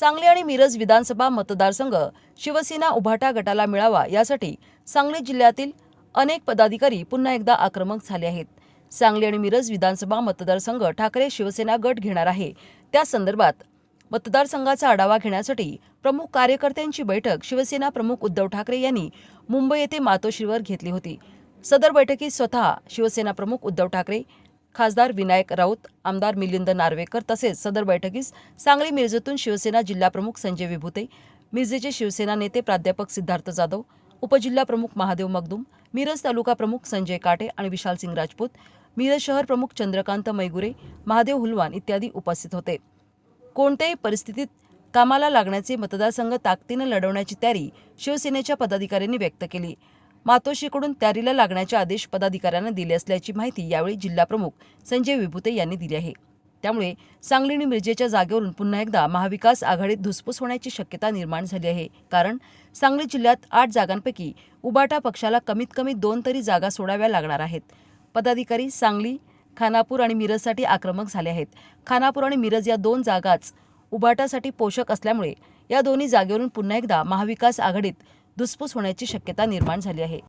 सांगली आणि मिरज विधानसभा मतदारसंघ शिवसेना उभाटा गटाला मिळावा यासाठी सांगली जिल्ह्यातील अनेक पदाधिकारी पुन्हा एकदा आक्रमक झाले आहेत. सांगली आणि मिरज विधानसभा मतदारसंघ ठाकरे शिवसेना गट घेणार आहे. त्या संदर्भात मतदारसंघाचा आढावा घेण्यासाठी प्रमुख कार्यकर्त्यांची बैठक शिवसेना प्रमुख उद्धव ठाकरे यांनी मुंबई येथे मातोश्रीवर घेतली होती. सदर बैठकीत स्वतः शिवसेना प्रमुख उद्धव ठाकरे खासदार विनायक राऊत आमदार मिलिंद नार्वेकर तसेच सदर बैठकीस सांगली मिरजेतून शिवसेना जिल्हाप्रमुख संजय विभुते मिरजेचे शिवसेना नेते प्राध्यापक सिद्धार्थ जाधव उपजिल्हा प्रमुख महादेव मगदूम मिरज तालुका प्रमुख संजय काटे आणि विशाल सिंग राजपूत मिरज शहर प्रमुख चंद्रकांत मैगुरे महादेव हुलवान इत्यादी उपस्थित होते. कोणत्याही परिस्थितीत कामाला लागण्याचे मतदारसंघ ताकदीनं लढवण्याची तयारी शिवसेनेच्या पदाधिकाऱ्यांनी व्यक्त केली. मातोश्रीकडून तयारीला लागण्याचे आदेश पदाधिकाऱ्यांना दिले असल्याची माहिती यावेळी जिल्हाप्रमुख संजय विभुते यांनी दिली आहे. त्यामुळे सांगली आणि मिरजेच्या जागेवरून पुन्हा एकदा महाविकास आघाडीत धुसफूस होण्याची शक्यता निर्माण झाली आहे. कारण सांगली जिल्ह्यात आठ जागांपैकी उबाटा पक्षाला कमीत कमी दोन तरी जागा सोडाव्या लागणार आहेत. पदाधिकारी सांगली खानापूर आणि मिरजसाठी आक्रमक झाले आहेत. खानापूर आणि मिरज या दोन जागाच उबाटासाठी पोषक असल्यामुळे या दोन्ही जागेवरून पुन्हा एकदा महाविकास आघाडीत धुसफूस होण्याची शक्यता निर्माण झाली आहे.